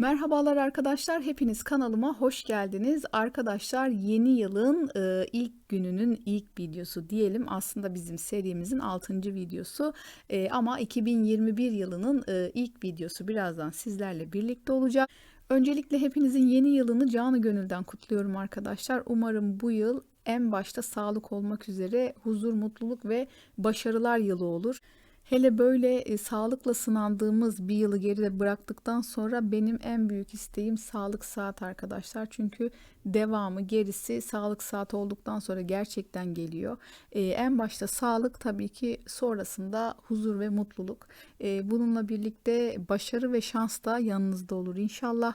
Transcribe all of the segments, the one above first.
Merhabalar arkadaşlar, hepiniz kanalıma hoş geldiniz. Arkadaşlar yeni yılın e, ilk gününün ilk videosu diyelim. Aslında bizim serimizin 6. videosu E, ama 2021 yılının e, ilk videosu birazdan sizlerle birlikte olacak. Öncelikle hepinizin yeni yılını canı gönülden kutluyorum arkadaşlar. Umarım bu yıl en başta sağlık olmak üzere huzur, mutluluk ve başarılar yılı olur. Hele böyle e, sağlıkla sınandığımız bir yılı geride bıraktıktan sonra benim en büyük isteğim sağlık saat arkadaşlar. Çünkü devamı gerisi sağlık saat olduktan sonra gerçekten geliyor. E, en başta sağlık tabii ki sonrasında huzur ve mutluluk. E, bununla birlikte başarı ve şans da yanınızda olur inşallah.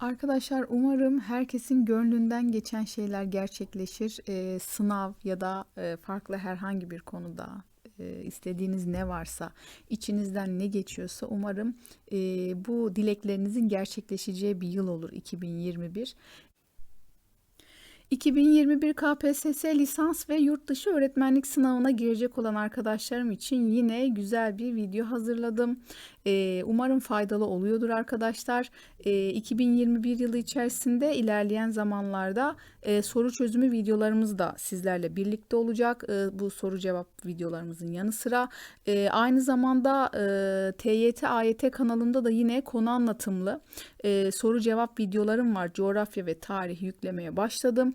Arkadaşlar umarım herkesin gönlünden geçen şeyler gerçekleşir. E, sınav ya da e, farklı herhangi bir konuda e, istediğiniz ne varsa, içinizden ne geçiyorsa umarım e, bu dileklerinizin gerçekleşeceği bir yıl olur 2021. 2021 KPSS lisans ve yurt dışı öğretmenlik sınavına girecek olan arkadaşlarım için yine güzel bir video hazırladım. Ee, umarım faydalı oluyordur arkadaşlar. Ee, 2021 yılı içerisinde ilerleyen zamanlarda e, soru çözümü videolarımız da sizlerle birlikte olacak. E, bu soru cevap videolarımızın yanı sıra e, aynı zamanda e, TYT AYT kanalında da yine konu anlatımlı e, soru cevap videolarım var. Coğrafya ve tarih yüklemeye başladım.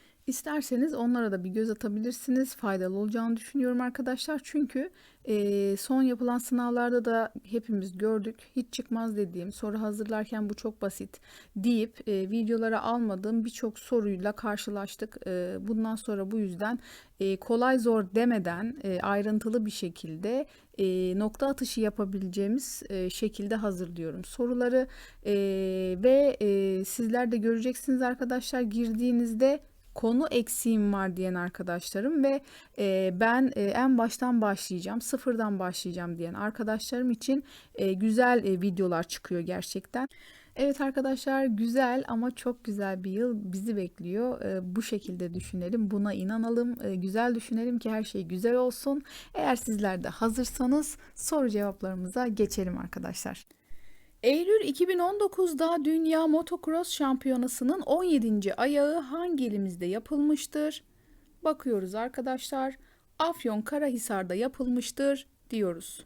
İsterseniz onlara da bir göz atabilirsiniz. Faydalı olacağını düşünüyorum arkadaşlar. Çünkü e, son yapılan sınavlarda da hepimiz gördük. Hiç çıkmaz dediğim soru hazırlarken bu çok basit deyip e, videolara almadığım birçok soruyla karşılaştık. E, bundan sonra bu yüzden e, kolay zor demeden e, ayrıntılı bir şekilde e, nokta atışı yapabileceğimiz e, şekilde hazırlıyorum soruları e, ve e, sizler de göreceksiniz arkadaşlar girdiğinizde konu eksiğim var diyen arkadaşlarım ve e, ben e, en baştan başlayacağım, sıfırdan başlayacağım diyen arkadaşlarım için e, güzel e, videolar çıkıyor gerçekten. Evet arkadaşlar güzel ama çok güzel bir yıl bizi bekliyor. E, bu şekilde düşünelim, buna inanalım, e, güzel düşünelim ki her şey güzel olsun. Eğer sizler de hazırsanız soru cevaplarımıza geçelim arkadaşlar. Eylül 2019'da Dünya Motocross Şampiyonası'nın 17. ayağı hangi ilimizde yapılmıştır? Bakıyoruz arkadaşlar. Afyon Karahisar'da yapılmıştır diyoruz.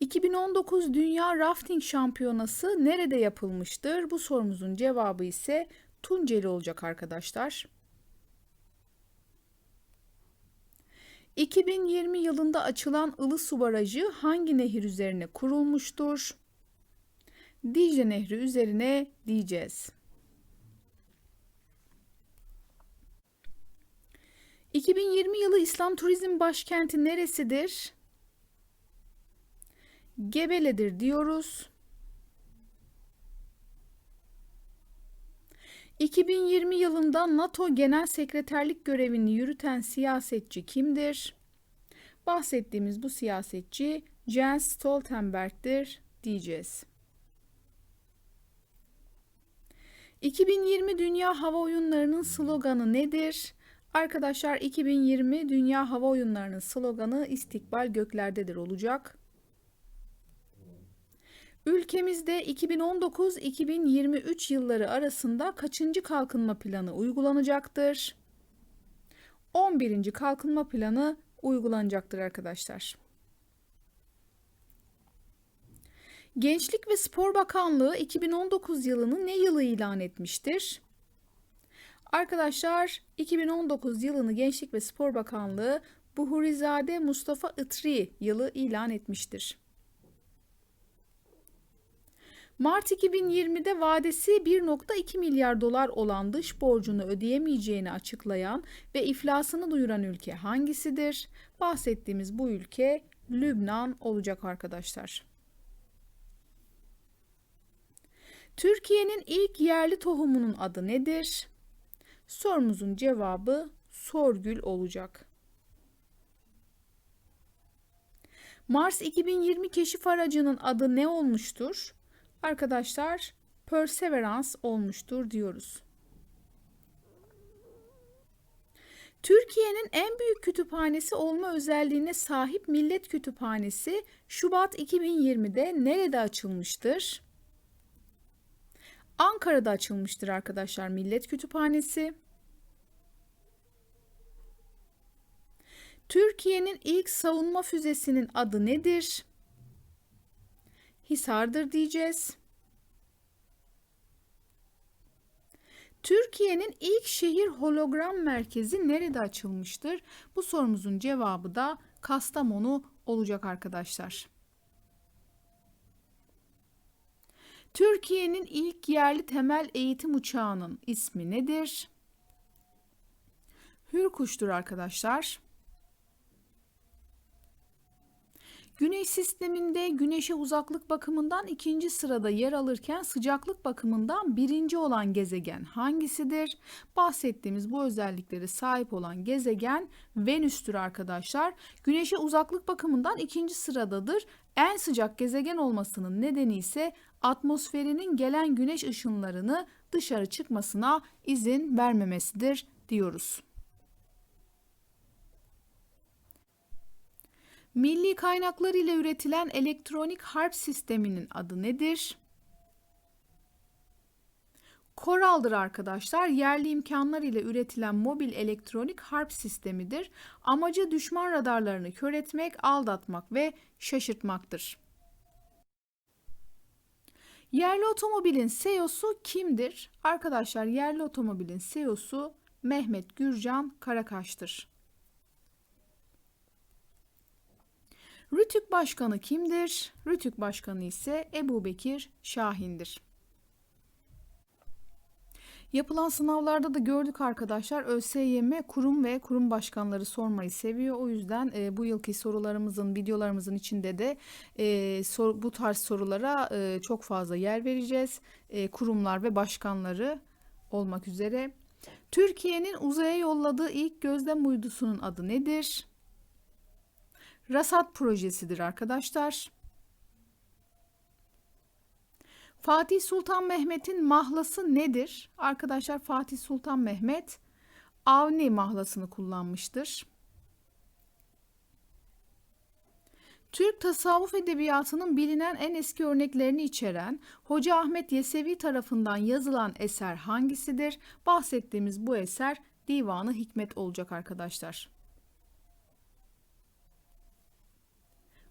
2019 Dünya Rafting Şampiyonası nerede yapılmıştır? Bu sorumuzun cevabı ise Tunceli olacak arkadaşlar. 2020 yılında açılan Ilısu Barajı hangi nehir üzerine kurulmuştur? Dicle Nehri üzerine diyeceğiz. 2020 yılı İslam turizm başkenti neresidir? Gebele'dir diyoruz. 2020 yılında NATO Genel Sekreterlik görevini yürüten siyasetçi kimdir? Bahsettiğimiz bu siyasetçi Jens Stoltenberg'dir diyeceğiz. 2020 Dünya Hava Oyunları'nın sloganı nedir? Arkadaşlar 2020 Dünya Hava Oyunları'nın sloganı istikbal göklerdedir olacak. Ülkemizde 2019-2023 yılları arasında kaçıncı kalkınma planı uygulanacaktır? 11. kalkınma planı uygulanacaktır arkadaşlar. Gençlik ve Spor Bakanlığı 2019 yılını ne yılı ilan etmiştir? Arkadaşlar 2019 yılını Gençlik ve Spor Bakanlığı Buhurizade Mustafa Itri yılı ilan etmiştir. Mart 2020'de vadesi 1.2 milyar dolar olan dış borcunu ödeyemeyeceğini açıklayan ve iflasını duyuran ülke hangisidir? Bahsettiğimiz bu ülke Lübnan olacak arkadaşlar. Türkiye'nin ilk yerli tohumunun adı nedir? Sorumuzun cevabı Sorgül olacak. Mars 2020 keşif aracının adı ne olmuştur? Arkadaşlar Perseverance olmuştur diyoruz. Türkiye'nin en büyük kütüphanesi olma özelliğine sahip Millet Kütüphanesi Şubat 2020'de nerede açılmıştır? Ankara'da açılmıştır arkadaşlar Millet Kütüphanesi. Türkiye'nin ilk savunma füzesinin adı nedir? Hisar'dır diyeceğiz. Türkiye'nin ilk şehir hologram merkezi nerede açılmıştır? Bu sorumuzun cevabı da Kastamonu olacak arkadaşlar. Türkiye'nin ilk yerli temel eğitim uçağının ismi nedir? Hürkuş'tur arkadaşlar. Güneş sisteminde güneşe uzaklık bakımından ikinci sırada yer alırken sıcaklık bakımından birinci olan gezegen hangisidir? Bahsettiğimiz bu özelliklere sahip olan gezegen Venüs'tür arkadaşlar. Güneşe uzaklık bakımından ikinci sıradadır. En sıcak gezegen olmasının nedeni ise atmosferinin gelen güneş ışınlarını dışarı çıkmasına izin vermemesidir diyoruz. Milli kaynaklar ile üretilen elektronik harp sisteminin adı nedir? Koral'dır arkadaşlar. Yerli imkanlar ile üretilen mobil elektronik harp sistemidir. Amacı düşman radarlarını kör etmek, aldatmak ve şaşırtmaktır. Yerli otomobilin CEO'su kimdir? Arkadaşlar yerli otomobilin CEO'su Mehmet Gürcan Karakaş'tır. Rütük Başkanı kimdir? Rütük Başkanı ise Ebu Bekir Şahin'dir. Yapılan sınavlarda da gördük arkadaşlar ÖSYM kurum ve kurum başkanları sormayı seviyor. O yüzden e, bu yılki sorularımızın, videolarımızın içinde de e, sor, bu tarz sorulara e, çok fazla yer vereceğiz. E, kurumlar ve başkanları olmak üzere. Türkiye'nin uzaya yolladığı ilk gözlem uydusunun adı nedir? Rasat projesidir arkadaşlar. Fatih Sultan Mehmet'in mahlası nedir? Arkadaşlar Fatih Sultan Mehmet Avni mahlasını kullanmıştır. Türk tasavvuf edebiyatının bilinen en eski örneklerini içeren Hoca Ahmet Yesevi tarafından yazılan eser hangisidir? Bahsettiğimiz bu eser Divanı Hikmet olacak arkadaşlar.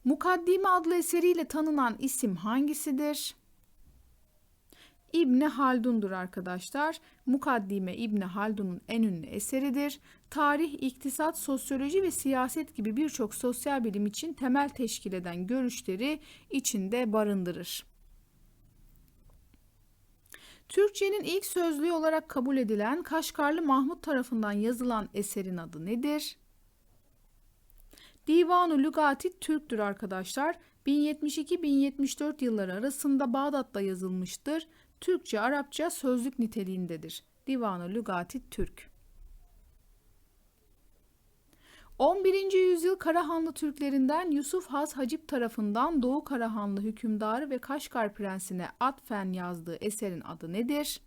Mukaddime adlı eseriyle tanınan isim hangisidir? İbni Haldun'dur arkadaşlar. Mukaddime İbni Haldun'un en ünlü eseridir. Tarih, iktisat, sosyoloji ve siyaset gibi birçok sosyal bilim için temel teşkil eden görüşleri içinde barındırır. Türkçenin ilk sözlüğü olarak kabul edilen Kaşgarlı Mahmut tarafından yazılan eserin adı nedir? Divanu Lugati Türk'tür arkadaşlar. 1072-1074 yılları arasında Bağdat'ta yazılmıştır. Türkçe, Arapça sözlük niteliğindedir. Divanu Lugati Türk. 11. yüzyıl Karahanlı Türklerinden Yusuf Has Hacip tarafından Doğu Karahanlı hükümdarı ve Kaşgar prensine atfen yazdığı eserin adı nedir?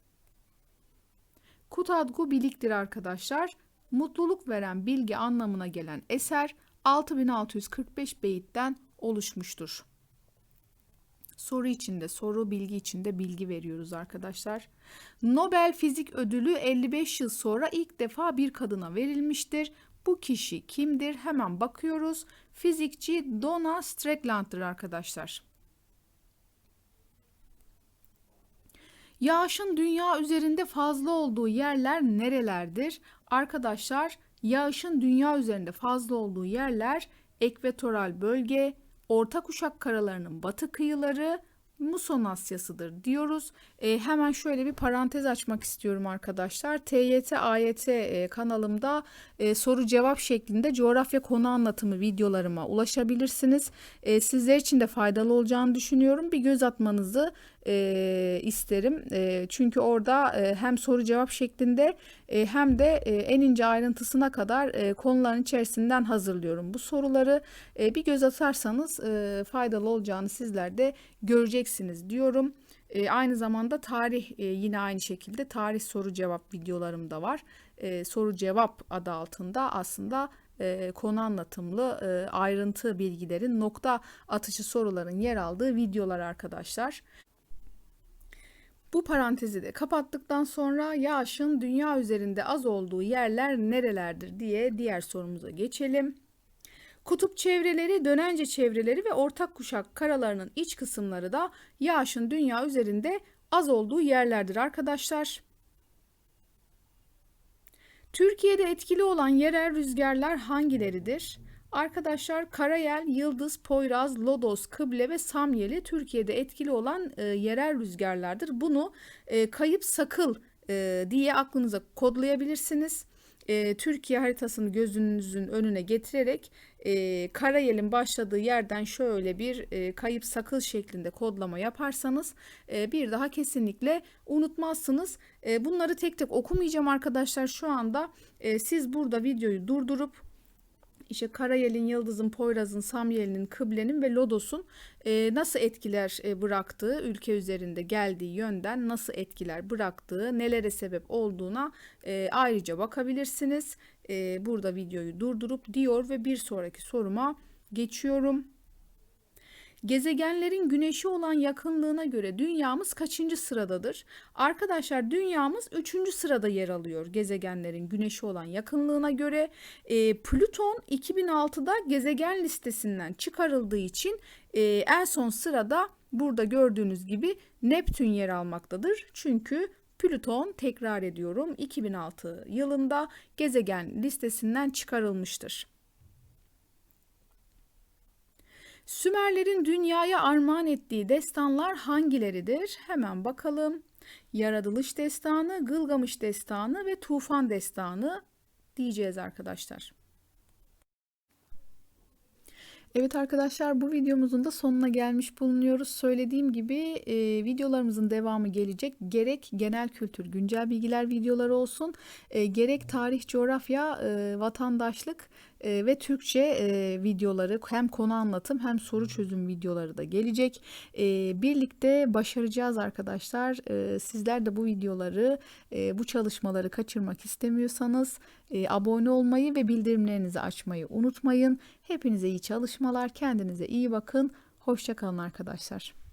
Kutadgu Bilik'tir arkadaşlar. Mutluluk veren bilgi anlamına gelen eser 6645 beyitten oluşmuştur. Soru içinde, soru bilgi içinde bilgi veriyoruz arkadaşlar. Nobel Fizik Ödülü 55 yıl sonra ilk defa bir kadına verilmiştir. Bu kişi kimdir? Hemen bakıyoruz. Fizikçi Donna Strickland'dır arkadaşlar. Yağışın dünya üzerinde fazla olduğu yerler nerelerdir? Arkadaşlar Yağışın dünya üzerinde fazla olduğu yerler ekvatoral bölge, orta kuşak karalarının batı kıyıları, muson Asyası'dır diyoruz. E, hemen şöyle bir parantez açmak istiyorum arkadaşlar. TYT AYT e, kanalımda e, soru cevap şeklinde coğrafya konu anlatımı videolarıma ulaşabilirsiniz. E, sizler için de faydalı olacağını düşünüyorum. Bir göz atmanızı e, isterim. E, çünkü orada e, hem soru cevap şeklinde e, hem de e, en ince ayrıntısına kadar e, konuların içerisinden hazırlıyorum bu soruları. E, bir göz atarsanız e, faydalı olacağını sizler de göreceksiniz diyorum. E, aynı zamanda tarih e, yine aynı şekilde tarih soru cevap videolarım da var. E, soru cevap adı altında aslında e, konu anlatımlı e, ayrıntı bilgilerin nokta atışı soruların yer aldığı videolar arkadaşlar. Bu parantezi de kapattıktan sonra yağışın dünya üzerinde az olduğu yerler nerelerdir diye diğer sorumuza geçelim. Kutup çevreleri, dönence çevreleri ve ortak kuşak karalarının iç kısımları da yağışın dünya üzerinde az olduğu yerlerdir arkadaşlar. Türkiye'de etkili olan yerel rüzgarlar hangileridir? Arkadaşlar Karayel, Yıldız, Poyraz, Lodos, Kıble ve Samyeli Türkiye'de etkili olan e, yerel rüzgarlardır. Bunu e, kayıp sakıl e, diye aklınıza kodlayabilirsiniz. E, Türkiye haritasını gözünüzün önüne getirerek e, Karayel'in başladığı yerden şöyle bir e, kayıp sakıl şeklinde kodlama yaparsanız e, bir daha kesinlikle unutmazsınız. E, bunları tek tek okumayacağım arkadaşlar şu anda. E, siz burada videoyu durdurup işte Karayel'in, Yıldız'ın, Poyraz'ın, Samyeli'nin, Kıble'nin ve Lodos'un e, nasıl etkiler e, bıraktığı, ülke üzerinde geldiği yönden nasıl etkiler bıraktığı, nelere sebep olduğuna e, ayrıca bakabilirsiniz. E, burada videoyu durdurup diyor ve bir sonraki soruma geçiyorum. Gezegenlerin güneşe olan yakınlığına göre dünyamız kaçıncı sıradadır? Arkadaşlar dünyamız üçüncü sırada yer alıyor gezegenlerin güneşe olan yakınlığına göre. E, Plüton 2006'da gezegen listesinden çıkarıldığı için e, en son sırada burada gördüğünüz gibi Neptün yer almaktadır. Çünkü Plüton tekrar ediyorum 2006 yılında gezegen listesinden çıkarılmıştır. Sümerlerin dünyaya armağan ettiği destanlar hangileridir? Hemen bakalım. Yaratılış destanı, Gılgamış destanı ve Tufan destanı diyeceğiz arkadaşlar. Evet arkadaşlar bu videomuzun da sonuna gelmiş bulunuyoruz. Söylediğim gibi e, videolarımızın devamı gelecek. Gerek genel kültür, güncel bilgiler videoları olsun, e, gerek tarih, coğrafya, e, vatandaşlık e, ve Türkçe e, videoları hem konu anlatım hem soru çözüm videoları da gelecek. E, birlikte başaracağız arkadaşlar. E, sizler de bu videoları, e, bu çalışmaları kaçırmak istemiyorsanız e, abone olmayı ve bildirimlerinizi açmayı unutmayın. Hepinize iyi çalışmalar, kendinize iyi bakın. Hoşçakalın arkadaşlar.